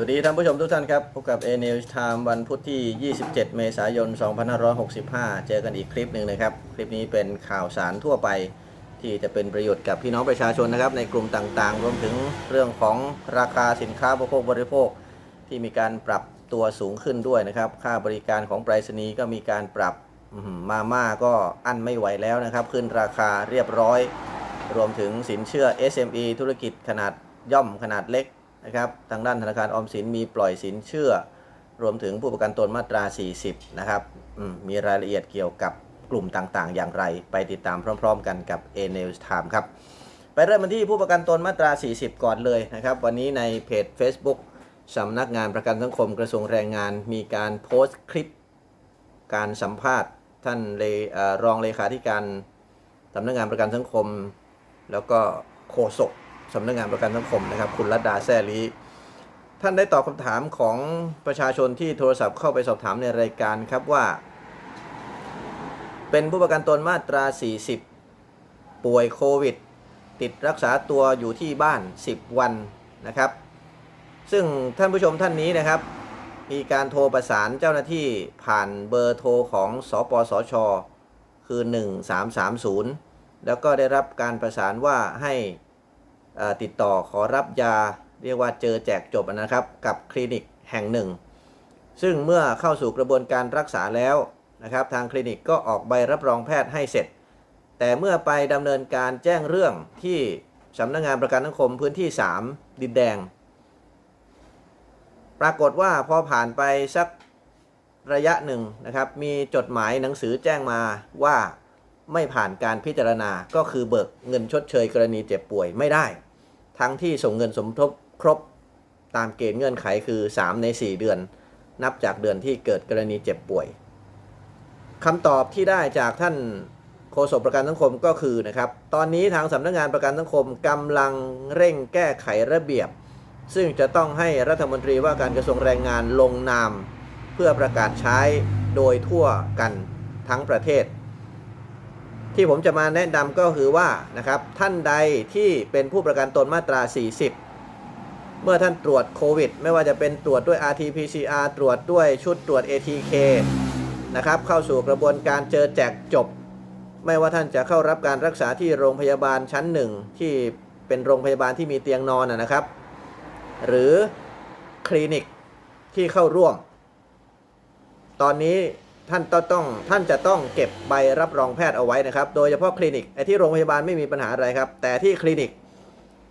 วัสดีท่านผู้ชมทุกท่านครับ พบกับ A News Time วันพุธที่ 27 เมษายน 2565 เจอกันอีกคลิปหนึ่งนะครับ คลิปนี้เป็นข่าวสารทั่วไป ที่จะเป็นประโยชน์กับพี่น้องประชาชนนะครับ ในกลุ่มต่างๆ รวมถึงเรื่องของราคาสินค้าบริโภคบริโภค ที่มีการปรับตัวสูงขึ้นด้วยนะครับ ค่าบริการของไปรษณีย์ก็มีการปรับมาม่าก็อั้นไม่ไหวแล้วนะครับ ขึ้นราคาเรียบร้อย รวมถึงสินเชื่อ SME ธุรกิจขนาดย่อมขนาดเล็ก นะครับทางด้านธนาคารออมสินมีปล่อยสินเชื่อ รวมถึงผู้ประกันตนมาตรา 40 นะครับมมีรายละเอียดเกี่ยวกับกลุ่มต่างๆ อย่างไร ไปติดตามพร้อม ๆ กันกับ A News Time ครับ ไปเริ่มกันที่ผู้ประกันตนมาตรา 40 ก่อนเลยนะครับ วันนี้ในเพจ Facebook สำนักงานประกันสังคมกระทรวงแรงงาน มีการโพสต์คลิป การสัมภาษณ์ ท่านเลเอ่อรองเลขาธิการสำนักงานประกันสังคม แล้วก็โฆษก สำนักงานประกันสังคมนะครับ คุณรัตดาแซ่ลีท่านได้ตอบคำถามของประชาชนที่โทรศัพท์เข้าไปสอบถามในรายการครับว่า เป็นผู้ประกันตนมาตรา 40 ป่วยโควิด ติดรักษาตัวอยู่ที่บ้าน 10 วันนะครับ ซึ่งท่านผู้ชมท่านนี้นะครับ มีการโทรประสานเจ้าหน้าที่ผ่านเบอร์โทรของสปสช คือ 1330 แล้วก็ได้รับการประสานว่าให้ ติดต่อขอรับยาเรียกว่าเจอแจกจบนะครับ กับคลินิกแห่งหนึ่ง ซึ่งเมื่อเข้าสู่กระบวนการรักษาแล้วนะครับ ทางคลินิกก็ออกใบรับรองแพทย์ให้เสร็จ แต่เมื่อไปดำเนินการแจ้งเรื่องที่สำนักงงานประกันสังคมพื้นที่ 3 ดินแดง ปรากฏว่าพอผ่านไปสักระยะหนึ่งนะครับ มีจดหมายหนังสือแจ้งมาว่าไม่ผ่านการพิจารณาก็คือเบิกเงินชดเชยกรณีเจ็บป่วยไม่ได้ ทั้งที่ส่งเงินสมทบครบตามเกณฑ์เงื่อนไขคือ 3 ใน 4 เดือน นับจากเดือนที่เกิดกรณีเจ็บป่วยคำตอบที่ได้จากท่านโฆษกประกันสังคมก็คือนะครับตอนนี้ทางสำนักงานประกันสังคมกำลังเร่งแก้ไขระเบียบ ซึ่งจะต้องให้รัฐมนตรีว่าการกระทรวงแรงงานลงนาม เพื่อประกาศใช้โดยทั่วกันทั้งประเทศ ที่ผมจะมาแนะนำก็คือว่านะครับท่านใดที่เป็นผู้ประกันตนมาตรา 40 เมื่อท่านตรวจโควิด ไม่ว่าจะเป็นตรวจด้วย RT-PCR ตรวจด้วยชุดตรวจ ATK นะครับเข้าสู่กระบวนการเจอแจกจบ ไม่ว่าท่านจะเข้ารับการรักษาที่โรงพยาบาลชั้นหนึ่งที่เป็นโรงพยาบาลที่มีเตียงนอนนะนะครับ หรือคลินิกที่เข้าร่วม ตอนนี้ ท่านต้องท่านจะต้องเก็บใบรับรองแพทย์เอาไว้นะครับ โดยเฉพาะคลินิกไอ้ที่โรงพยาบาลไม่มีปัญหาอะไรครับ แต่ที่คลินิก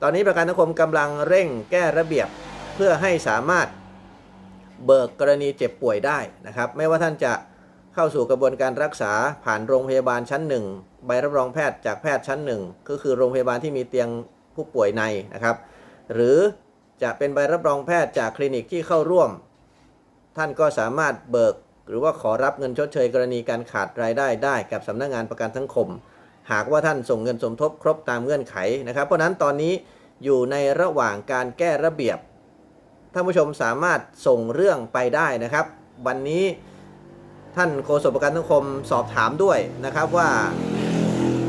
ตอนนี้ประกันสังคมกำลังเร่งแก้ระเบียบเพื่อให้สามารถเบิกกรณีเจ็บป่วยได้นะครับ ไม่ว่าท่านจะเข้าสู่กระบวนการรักษาผ่านโรงพยาบาลชั้นหนึ่งใบรับรองแพทย์จากแพทย์ชั้นหนึ่งก็คือโรงพยาบาลที่มีเตียงผู้ป่วยในนะครับ หรือจะเป็นใบรับรองแพทย์จากคลินิกที่เข้าร่วม ท่านก็สามารถเบิก หรือว่าขอรับเงินชดเชยกรณีการขาดรายได้ได้ กับสำนักงานประกันสังคม หากว่าท่านส่งเงินสมทบครบตามเงื่อนไขนะครับ เพราะฉะนั้นตอนนี้อยู่ในระหว่างการแก้ระเบียบท่านผู้ชมสามารถส่งเรื่องไปได้นะครับ วันนี้ท่านโฆษกประกันสังคมสอบถามด้วยนะครับว่า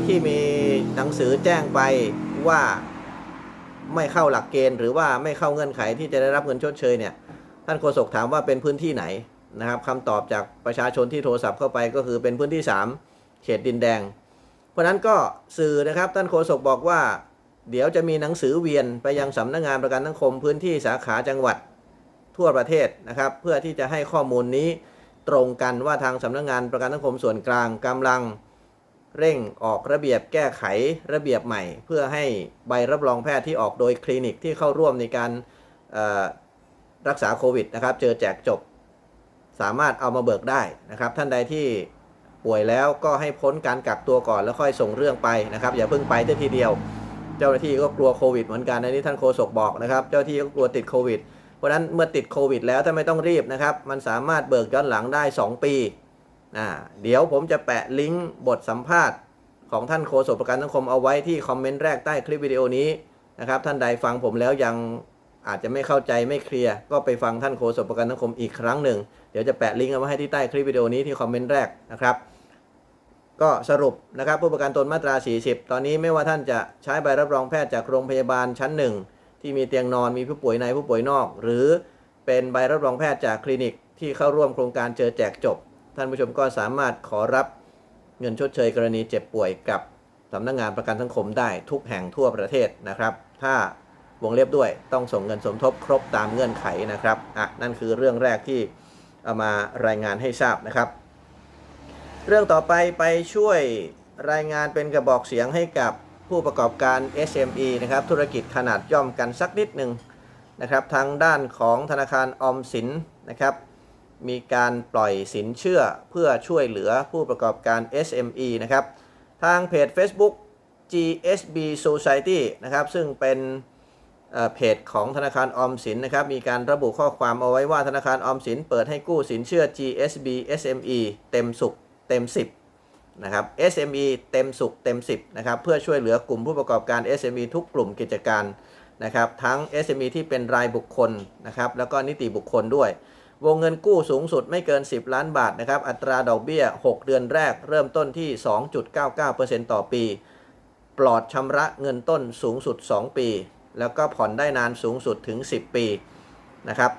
ที่มีหนังสือแจ้งไปว่าไม่เข้าหลักเกณฑ์ หรือว่าไม่เข้าเงื่อนไขที่จะได้รับเงินชดเชยเนี่ยท่านโฆษกถามว่าเป็นพื้นที่ไหน นะครับคำตอบจากประชาชนที่โทรศัพท์เข้าไปก็คือเป็นพื้นที่ 3 เขตดินแดง เพราะนั้นก็สื่อนะครับท่านโฆษกบอกว่า เดี๋ยวจะมีหนังสือเวียนไปยังสำนักงานประกันสังคมพื้นที่สาขาจังหวัดทั่วประเทศนะครับ เพื่อที่จะให้ข้อมูลนี้ตรงกันว่าทางสำนักงานประกันสังคมส่วนกลางกำลังเร่งออกระเบียบแก้ไขระเบียบใหม่ เพื่อให้ใบรับรองแพทย์ที่ออกโดยคลินิกที่เข้าร่วมในการรักษาโควิดนะครับ เจอแจกจบ สามารถเอามาเบิกได้นะครับ ท่านใดที่ป่วยแล้วก็ให้พ้นการกักตัวก่อนแล้วค่อยส่งเรื่องไปนะครับ อย่าเพิ่งไปได้ทีเดียว เจ้าหน้าที่ก็กลัวโควิดเหมือนกันในนี้ท่านโฆษกบอกนะครับ เจ้าหน้าที่ก็กลัวติดโควิด เพราะฉะนั้นเมื่อติดโควิด แล้วถ้าไม่ต้องรีบนะครับ มันสามารถเบิกย้อนหลังได้ 2 ปีอ่าเดี๋ยวผมจะแปะลิงก์บทสัมภาษณ์ของท่านโฆษกประกันสังคมเอาไว้ที่คอมเมนต์แรกใต้คลิปวิดีโอนี้นะครับท่านใดฟังผมแล้วยังอาจจะไม่เข้าใจไม่เคลียร์ก็ไปฟังท่านโฆษกประกันสังคมอีกครั้งหนึ่ง เดี๋ยวจะแปะลิงก์เอาไว้ให้ที่ใต้คลิปวิดีโอนี้ที่คอมเมนต์แรกนะครับ ก็สรุปนะครับผู้ประกันตนมาตรา 40 ตอนนี้ไม่ว่าท่านจะใช้ใบรับรองแพทย์จากโรงพยาบาลชั้นหนึ่งที่มีเตียงนอนมีผู้ป่วยในผู้ป่วยนอก หรือเป็นใบรับรองแพทย์จากคลินิก ที่เข้าร่วมโครงการเจอแจกจบ ท่านผู้ชมก็สามารถขอรับเงินชดเชยกรณีเจ็บป่วยกับสำนักงงานประกันสังคมได้ทุกแห่งทั่วประเทศนะครับ ถ้าวงเล็บด้วยต้องส่งเงินสมทบครบตามเงื่อนไขนะครับอะนั่นคือเรื่องแรกที่ เอามารายงานให้ทราบนะครับ เรื่องต่อไปไปช่วยรายงานเป็นกระบอกเสียงให้กับผู้ประกอบการ SME นะครับธุรกิจขนาดย่อมกันสักนิดหนึ่งนะครับทางด้านของธนาคารออมสินนะครับ มีการปล่อยสินเชื่อเพื่อช่วยเหลือผู้ประกอบการ SME นะครับ ทางเพจ Facebook GSB Society นะครับ ซึ่งเป็น เพจของธนาคารออมสินนะครับมีการระบุข้อความเอาไว้ว่าธนาคารออมสินเปิดให้กู้สินเชื่อ GSB SME เต็มสุขเต็ม 10นะครับ SME เต็มสุขเต็ม 10นะครับเพื่อช่วยเหลือกลุ่มผู้ประกอบการ SME ทุกกลุ่มกิจการนะครับทั้ง SME ที่เป็นรายบุคคลนะครับแล้วก็นิติบุคคลด้วย วงเงินกู้สูงสุดไม่เกิน 10 ล้านบาทนะครับอัตราดอกเบี้ย 6 เดือนแรก เริ่มต้นที่ 2.99%ต่อปี ปลอดชำระเงินต้นสูงสุด 2 ปี แล้วก็ผ่อนได้นานสูงสุดถึง 10 ปีนะครับ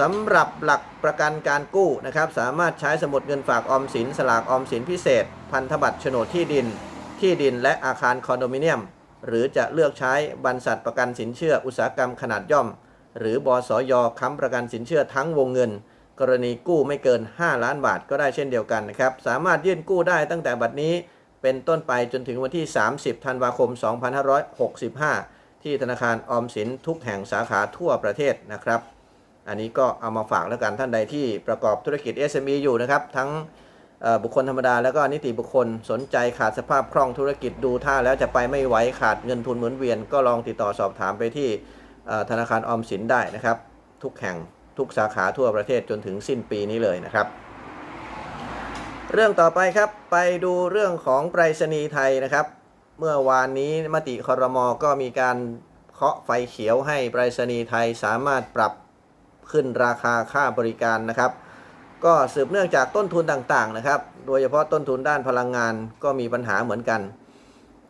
สำหรับหลักประกันการกู้นะครับ สามารถใช้สมุดเงินฝากออมสิน สลากออมสินพิเศษ พันธบัตรโฉนดที่ดิน ที่ดินและอาคารคอนโดมิเนียม หรือจะเลือกใช้บรรษัทประกันสินเชื่ออุตสาหกรรมขนาดย่อม หรือบสยค้ำประกันสินเชื่อทั้งวงเงิน กรณีกู้ไม่เกิน 5 ล้านบาทก็ได้เช่นเดียวกันนะครับ สามารถยื่นกู้ได้ตั้งแต่บัดนี้เป็นต้นไปจนถึงวันที่ 30 ธันวาคม 2565 ที่ธนาคารออมสินทุกแห่งสาขาทั่วประเทศนะครับ อันนี้ก็เอามาฝากแล้วกันท่านใดที่ประกอบธุรกิจ SME อยู่นะครับ ทั้งบุคคลธรรมดาแล้วก็นิติบุคคลสนใจขาดสภาพคล่องธุรกิจดูท่าแล้วจะไปไม่ไหวขาดเงินทุนหมุนเวียน ก็ลองติดต่อสอบถามไปที่ธนาคารออมสินได้นะครับ ทุกแห่งทุกสาขาทั่วประเทศจนถึงสิ้นปีนี้เลยนะครับ เรื่องต่อไปครับไปดูเรื่องของไปรษณีย์ไทยนะครับ เมื่อวานนี้มติคอรมอก็มีการเคาะไฟเขียวให้ไปรษณีย์ไทยสามารถปรับขึ้นราคาค่าบริการนะครับ ก็สืบเนื่องจากต้นทุนต่างๆนะครับ โดยเฉพาะต้นทุนด้านพลังงานก็มีปัญหาเหมือนกัน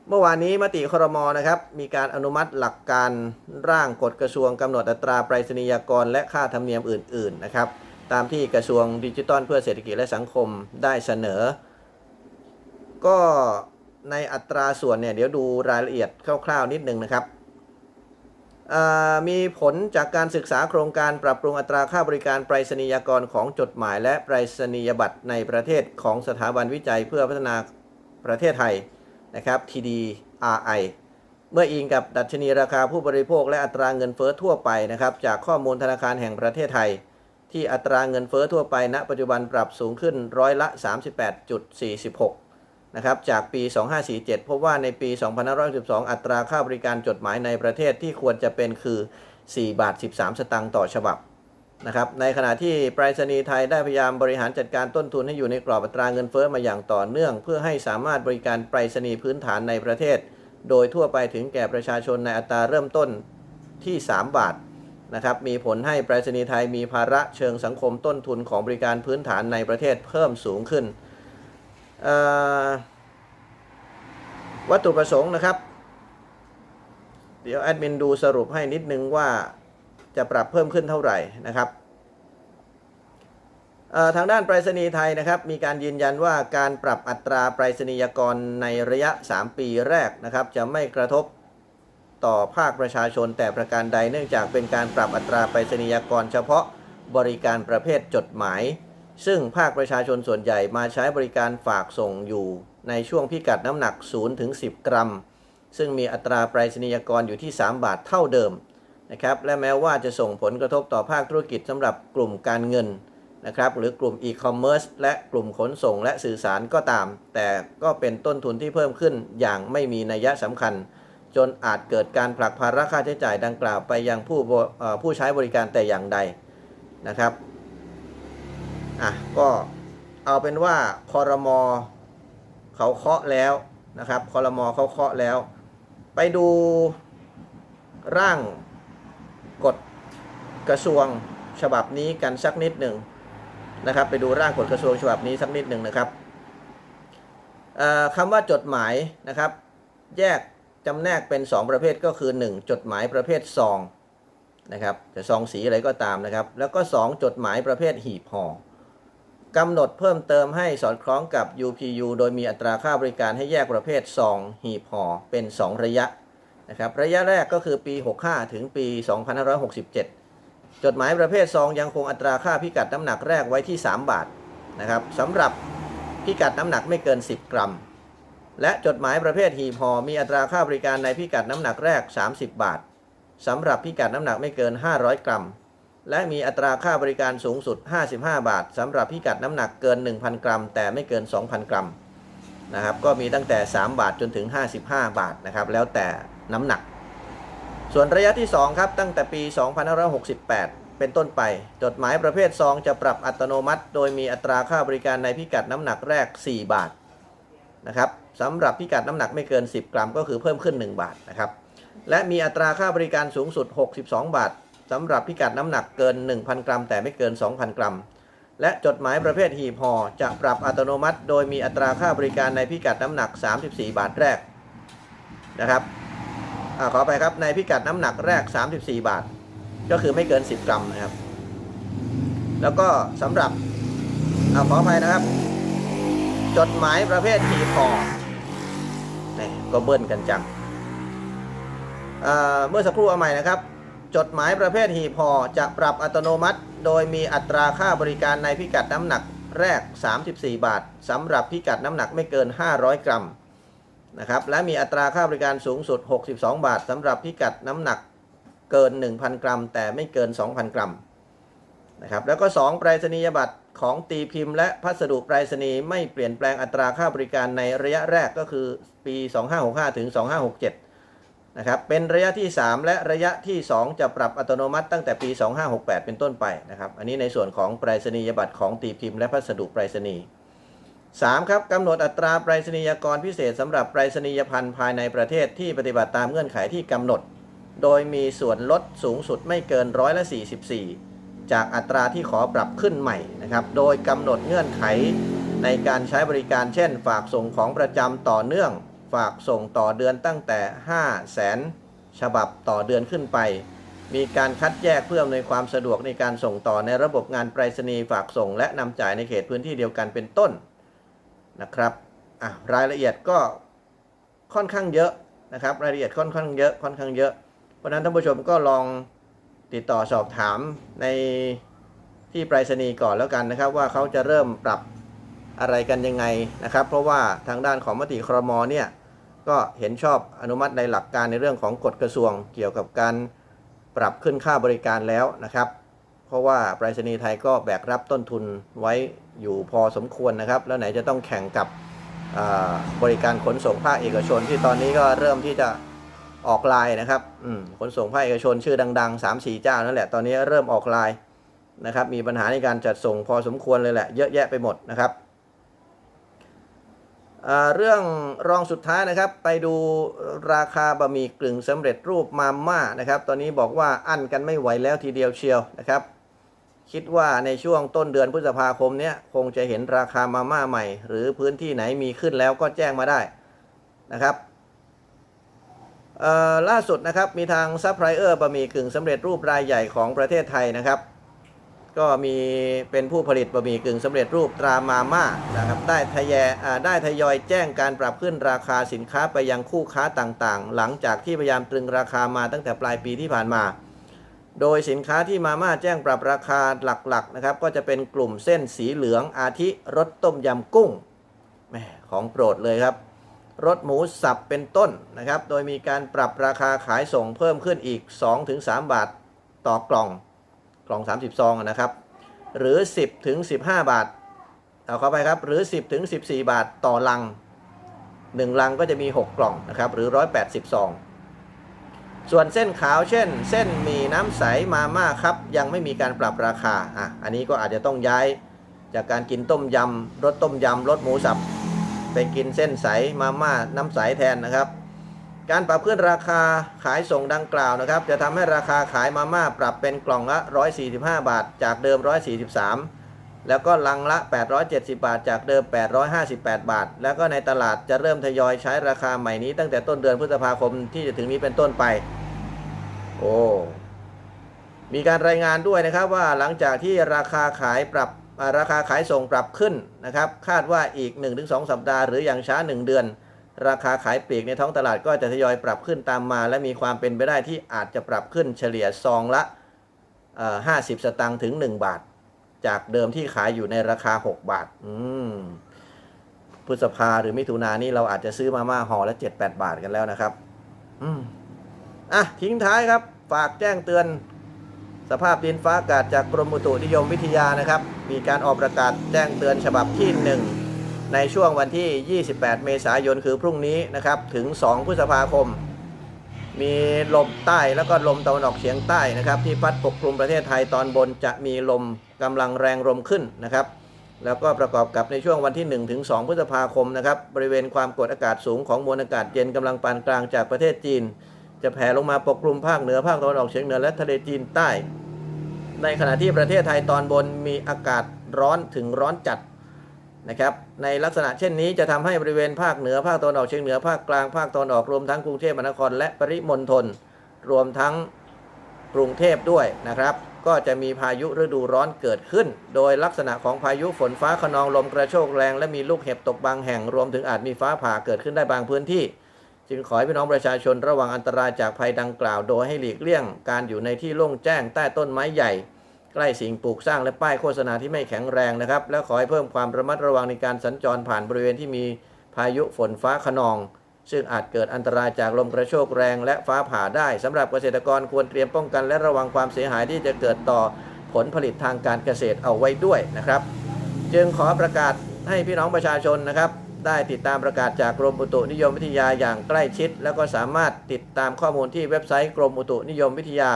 เมื่อวานนี้มติครมนะครับ มีการอนุมัติหลักการร่างกฎกระทรวงกำหนดอัตราไปรษณียากร และค่าธรรมเนียมอื่น ๆนะครับ ตามที่กระทรวงดิจิทัลเพื่อเศรษฐกิจและสังคมได้เสนอ ก็ ในอัตราส่วนเนี่ยเดี๋ยวดูรายละเอียดคร่าวๆนิดนึงนะครับมีผลจากการศึกษาโครงการปรับปรุงอัตราค่าบริการไปรษณียากรของจดหมาย และไปรษณียบัตรในประเทศของสถาบันวิจัยเพื่อพัฒนาประเทศไทยนะครับ TDRI เมื่ออิงกับดัชนีราคาผู้บริโภคและอัตราเงินเฟ้อทั่วไปนะครับจากข้อมูลธนาคารแห่งประเทศไทย ที่อัตราเงินเฟ้อทั่วไปณปัจจุบันปรับสูงขึ้นร้อยละ 38.46 นะครับจากปี 2547 พบว่าในปี 2512 อัตราค่าบริการจดหมายในประเทศที่ควรจะเป็นคือ 4 บาท 13 สตางค์ต่อฉบับนะครับ ในขณะที่ไปรษณีย์ไทยได้พยายามบริหารจัดการต้นทุนให้อยู่ในกรอบอัตราเงินเฟ้อมาอย่างต่อเนื่อง เพื่อให้สามารถบริการไปรษณีย์พื้นฐานในประเทศ โดยทั่วไปถึงแก่ประชาชนในอัตราเริ่มต้นที่ 3 บาทนะครับ มีผลให้ไปรษณีย์ไทยมีภาระเชิงสังคมต้นทุนของบริการพื้นฐานในประเทศเพิ่มสูงขึ้น วัตถุประสงค์นะครับ เดี๋ยวแอดมินดูสรุปให้นิดนึงว่าจะปรับเพิ่มขึ้นเท่าไหร่นะครับทางด้านไปรษณีย์ไทยนะครับ มีการยืนยันว่าการปรับอัตราไปรษณียกรในระยะ 3 ปีแรกนะครับ จะไม่กระทบต่อภาคประชาชนแต่ประการใดเนื่องจากเป็นการปรับอัตราไปรษณียกรเฉพาะบริการประเภทจดหมาย ซึ่งภาคประชาชนส่วนใหญ่มาใช้บริการฝากส่งอยู่ในช่วงพิกัดน้ำหนัก 0 ถึง 10 กรัม ซึ่งมีอัตราไปรษณียกรอยู่ที่ 3 บาทเท่าเดิมนะครับ และแม้ว่าจะส่งผลกระทบต่อภาคธุรกิจสำหรับกลุ่มการเงินนะครับ หรือกลุ่มอีคอมเมิร์ซและกลุ่มขนส่งและสื่อสารก็ตาม แต่ก็เป็นต้นทุนที่เพิ่มขึ้นอย่างไม่มีนัยสำคัญ จนอาจเกิดการผลักภาระค่าใช้จ่ายดังกล่าวไปยังผู้ผู้ใช้บริการแต่อย่างใดนะครับ อะก็เอาเป็นว่าคอรมอเขาเคาะแล้วนะครับคอรมอเขาเคาะแล้ว ไปดูร่างกฎกระทรวงฉบับนี้กันสักนิดหนึ่งนะครับ ไปดูร่างกฎกระทรวงฉบับนี้สักนิดหนึ่งนะครับคำว่าจดหมายนะครับ แยกจำแนกเป็น 2 ประเภทก็คือ 1 จดหมายประเภทซองนะครับจะซองสีอะไรก็ตามนะครับ แล้วก็ 2 จดหมายประเภทหีบห่อ กำหนดเพิ่มเติมให้สอดคล้องกับ UPU โดยมีอัตราค่าบริการให้แยกประเภทซองหีบห่อเป็น 2 ระยะนะครับระยะแรกก็คือปี 65 ถึงปี 2567 จดหมายประเภทซองยังคงอัตราค่าพิกัดน้ำหนักแรกไว้ที่ 3 บาทนะครับสำหรับพิกัดน้ำหนักไม่เกิน 10 กรัม และจดหมายประเภทหีบห่อมีอัตราค่าบริการในพิกัดน้ำหนักแรก 30 บาทสำหรับพิกัดน้ำหนักไม่เกิน 500 กรัม และมีอัตราค่าบริการสูงสุด 55 บาทสำหรับพิกัดน้ำหนักเกิน 1,000 กรัม แต่ไม่เกิน 2,000 กรัมนะครับ ก็มีตั้งแต่ 3 บาทจนถึง 55 บาทนะครับ แล้วแต่น้ำหนัก ส่วนระยะที่ 2 ครับ ตั้งแต่ปี 2568 เป็นต้นไป จดหมายประเภทซองจะปรับอัตโนมัติ โดยมีอัตราค่าบริการในพิกัดน้ำหนักแรก 4 บาทนะครับสำหรับพิกัดน้ำหนักไม่เกิน 10 กรัม ก็คือเพิ่มขึ้น 1 บาทนะครับ และมีอัตราค่าบริการสูงสุด 62 บาท สำหรับพิกัดน้ำหนักเกิน 1,000 กรัม แต่ไม่เกิน 2,000 กรัม และจดหมายประเภทหีบห่อจะปรับอัตโนมัติ โดยมีอัตราค่าบริการในพิกัดน้ำหนัก 34 บาทแรกนะครับอขอไปครับในพิกัดน้ำหนักแรก 34 บาท ก็คือไม่เกิน 10 กรัมนะครับ แล้วก็สำหรับอขออภัยนะครับ จดหมายประเภทหีบห่อก็เบิ้ลกันจังเอ่อเมื่อสักครู่เอาใหม่นะครับ จดหมายประเภทหีบห่อจะปรับอัตโนมัติ โดยมีอัตราค่าบริการในพิกัดน้ำหนักแรก 34 บาทสำหรับพิกัดน้ำหนักไม่เกิน 500 กรัมนะครับและมีอัตราค่าบริการสูงสุด 62 บาทสำหรับพิกัดน้ำหนักเกิน 1,000 กรัม แต่ไม่เกิน 2,000 กรัมนะครับแล้วก็ 2 ไปรษณียบัตรของตีพิมพ์และพัสดุไปรษณีย์ไม่เปลี่ยนแปลงอัตราค่าบริการในระยะแรกก็คือปี 2565 ถึง 2567 นะครับเป็นระยะที่ 3 และระยะที่ 2 จะปรับอัตโนมัติตั้งแต่ปี 2568 เป็นต้นไปนะครับอันนี้ในส่วนของไปรษณียบัตรของตีพิมพ์และพัสดุไปรษณีย์3ครับกำหนดอัตราไปรษณียกรพิเศษสำหรับไปรษณียพันธ์ภายในประเทศที่ปฏิบัติตามเงื่อนไขที่กำหนด โดยมีส่วนลดสูงสุดไม่เกินร้อยละ44 จากอัตราที่ขอปรับขึ้นใหม่นะครับโดยกำหนดเงื่อนไขในการใช้บริการเช่น ฝากส่งของประจำต่อเนื่อง ฝากส่งต่อเดือนตั้งแต่5แสนฉบับต่อเดือนขึ้นไป มีการคัดแยกเพื่ออำนวยความสะดวกในการส่งต่อในระบบงานไปรษณีย์ฝากส่ง และนำจ่ายในเขตพื้นที่เดียวกันเป็นต้นนะครับรายละเอียดก็ค่อนข้างเยอะนะครับรายละเอียดค่อนข้างเยอะค่อนข้างเยอะ เพราะฉะนั้นท่านผู้ชมก็ลองติดต่อสอบถามในที่ไปรษณีย์ก่อนแล้วกันนะครับ ว่าเขาจะเริ่มปรับอะไรกันยังไงนะครับ เพราะว่าทางด้านของมติครมเนี่ย ก็เห็นชอบอนุมัติในหลักการในเรื่องของกฎกระทรวงเกี่ยวกับการปรับขึ้นค่าบริการแล้วนะครับ เพราะว่าไปรษณีย์ไทยก็แบกรับต้นทุนไว้อยู่พอสมควรนะครับ แล้วไหนจะต้องแข่งกับบริการขนส่งภาคเอกชน ที่ตอนนี้ก็เริ่มที่จะออกไลน์นะครับขนส่งภาคเอกชนชื่อดังๆ 3-4 เจ้านั่นแหละตอนนี้เริ่มออกไลน์นะครับ มีปัญหาในการจัดส่งพอสมควรเลยแหละเยอะแยะไปหมดนะครับ เรื่องรองสุดท้ายนะครับ ไปดูราคาบะหมี่กึ่งสำเร็จรูปมาม่านะครับ ตอนนี้บอกว่าอั้นกันไม่ไหวแล้วทีเดียวเชียวนะครับ คิดว่าในช่วงต้นเดือนพฤษภาคมเนี้ยคงจะเห็นราคามาม่าใหม่ หรือพื้นที่ไหนมีขึ้นแล้วก็แจ้งมาได้นะครับล่าสุดนะครับมีทางซัพพลายเออร์บะหมี่กึ่งสำเร็จรูปรายใหญ่ของประเทศไทยนะครับ ก็มีเป็นผู้ผลิตบะหมี่กึ่งสำเร็จรูปตรามาม่านะครับได้ทยอ่าได้ทยอยแจ้งการปรับขึ้นราคาสินค้าไปยังคู่ค้าต่างๆ หลังจากที่พยายามตรึงราคามาตั้งแต่ปลายปีที่ผ่านมา โดยสินค้าที่มาม่าแจ้งปรับราคาหลักๆนะครับก็จะเป็นกลุ่มเส้นสีเหลืองอาทิรสต้มยำกุ้งแมของโปรดเลยครับรสหมูสับเป็นต้นนะครับ โดยมีการปรับราคาขายส่งเพิ่มขึ้นอีก 2-3 บาทต่อกล่อง ล่อง 30 ซองนะครับ หรือ 10ถึง15 บาท เอาเข้าไปครับ หรือ 10ถึง14 บาทต่อลัง 1 ลังก็จะมี 6 กล่องนะครับ หรือ 180 ซอง ส่วนเส้นขาวเช่น เส้นหมี่น้ำใสมาม่าครับ ยังไม่มีการปรับราคา อะ อันนี้ก็อาจจะต้องย้ายจากการกินต้มยำรสต้มยำรสหมูสับ ไปกินเส้นใสมาม่าน้ำใสแทนนะครับ การปรับขึ้นราคาขายส่งดังกล่าวนะครับ จะทำให้ราคาขายมาม่าปรับเป็นกล่องละ 145 บาท จากเดิม 143 แล้วก็ลังละ 870 บาท จากเดิม 858 บาท แล้วก็ในตลาดจะเริ่มทยอยใช้ราคาใหม่นี้ตั้งแต่ต้นเดือนพฤษภาคมที่จะถึงนี้เป็นต้นไป โอ้มีการรายงานด้วยนะครับว่าหลังจากที่ราคาขายปรับราคาขายส่งปรับขึ้นนะครับ คาดว่าอีก 1-2 สัปดาห์หรืออย่างช้า 1 เดือน ราคาขายปลีกในท้องตลาดก็จะทยอยปรับขึ้นตามมา และมีความเป็นไปได้ที่อาจจะปรับขึ้นเฉลี่ยซองละ 50 สตางค์ถึง 1 บาท จากเดิมที่ขายอยู่ในราคา 6 บาท อืมพฤษภาหรือมิถุนานนี่เราอาจจะซื้อมาม่าห่อละ7-8 บาทกันแล้วนะครับ อืมอะทิ้งท้ายครับ ฝากแจ้งเตือนสภาพดินฟ้าอากาศจากกรมอุตุนิยมวิทยานะครับ มีการออกประกาศแจ้งเตือนฉบับที่ 1 ในช่วงวันที่ 28 เมษายนคือพรุ่งนี้นะครับ ถึง 2 พฤษภาคม มีลมใต้แล้วก็ลมตะวันออกเฉียงใต้นะครับ ที่พัดปกคลุมประเทศไทยตอนบนจะมีลมกำลังแรงลมขึ้นนะครับ แล้วก็ประกอบกับในช่วงวันที่1ถึง2พฤษภาคมนะครับ บริเวณความกดอากาศสูงของมวลอากาศเย็นกำลังปานกลางจากประเทศจีน จะแผ่ลงมาปกคลุมภาคเหนือภาคตะวันออกเฉียงเหนือและทะเลจีนใต้ ในขณะที่ประเทศไทยตอนบนมีอากาศร้อนถึงร้อนจัด นะครับในลักษณะเช่นนี้จะทำให้บริเวณภาคเหนือภาคตะวันออกเฉียงเหนือภาคกลางภาคตะวันออกรวมทั้งกรุงเทพมหานครและปริมณฑลรวมทั้งกรุงเทพด้วยนะครับ ก็จะมีพายุฤดูร้อนเกิดขึ้น โดยลักษณะของพายุฝนฟ้าขนองลมกระโชกแรง และมีลูกเห็บตกบางแห่งรวมถึงอาจมีฟ้าผ่าเกิดขึ้นได้บางพื้นที่ จึงขอให้พี่น้องประชาชนระวังอันตรายจากภัยดังกล่าว โดยให้หลีกเลี่ยงการอยู่ในที่โล่งแจ้งใต้ต้นไม้ใหญ่ ใกล้สิ่งปลูกสร้างและป้ายโฆษณาที่ไม่แข็งแรงนะครับ และขอให้เพิ่มความระมัดระวังในการสัญจรผ่านบริเวณที่มีพายุฝนฟ้าขนอง ซึ่งอาจเกิดอันตรายจากลมกระโชกแรงและฟ้าผ่าได้สำหรับเกษตรกรควรเตรียมป้องกัน และระวังความเสียหายที่จะเกิดต่อผลผลิตทางการเกษตรเอาไว้ด้วยนะครับ จึงขอประกาศให้พี่น้องประชาชนนะครับ ได้ติดตามประกาศจากกรมอุตุนิยมวิทยาอย่างใกล้ชิด แล้วก็สามารถติดตามข้อมูลที่เว็บไซต์กรมอุตุนิยมวิทยา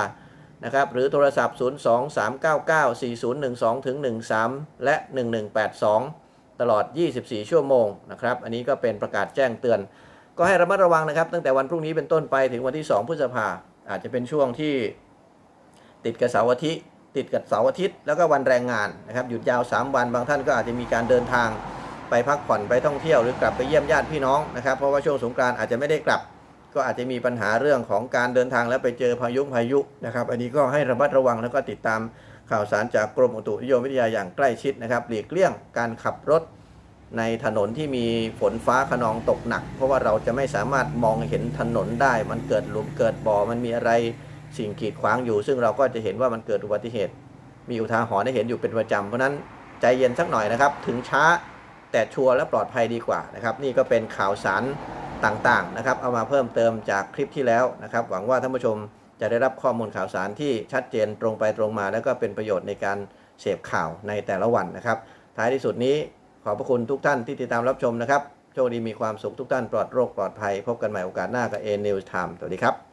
นะครับหรือโทรศัพท์ 023994012ถึง13 และ 1182 ตลอด 24 ชั่วโมงนะครับอันนี้ก็เป็นประกาศแจ้งเตือน ก็ให้ระมัดระวังนะครับตั้งแต่วันพรุ่งนี้เป็นต้นไปถึงวันที่ 2 พฤษภาอาจจะเป็นช่วงที่ติดกับเสาร์อาทิตย์ติดกับเสาร์อาทิตย์แล้วก็วันแรงงานนะครับหยุดยาว 3 วันบางท่านก็อาจจะมีการเดินทางไปพักผ่อนไปท่องเที่ยวหรือกลับไปเยี่ยมญาติพี่น้องนะครับเพราะว่าช่วงสงกรานต์อาจจะไม่ได้กลับ ก็อาจจะมีปัญหาเรื่องของการเดินทางแล้วไปเจอพายุพายุนะครับ อันนี้ก็ให้ระมัดระวังแล้วก็ติดตามข่าวสารจากกรมอุตุนิยมวิทยาอย่างใกล้ชิดนะครับหลีกเลี่ยงการขับรถในถนนที่มีฝนฟ้าขนองตกหนัก เพราะว่าเราจะไม่สามารถมองเห็นถนนได้ มันเกิดหลุมเกิดบ่อมันมีอะไรสิ่งกีดขวางอยู่ ซึ่งเราก็จะเห็นว่ามันเกิดอุบัติเหตุ มีอุทาหรณ์ให้เห็นอยู่เป็นประจำเพราะฉะนั้นใจเย็นสักหน่อยนะครับ ถึงช้าแต่ชัวร์และปลอดภัยดีกว่านะครับ นี่ก็เป็นข่าวสาร ต่างๆนะครับเอามาเพิ่มเติมจากคลิปที่แล้วนะครับ หวังว่าท่านผู้ชมจะได้รับข้อมูลข่าวสารที่ชัดเจนตรงไปตรงมา แล้วก็เป็นประโยชน์ในการเสพข่าวในแต่ละวันนะครับ ท้ายที่สุดนี้ขอบพระคุณทุกท่านที่ติดตามรับชมนะครับโชคดีมีความสุขทุกท่านปลอดโรคปลอดภัย พบกันใหม่โอกาสหน้ากับ A News Time สวัสดีครับ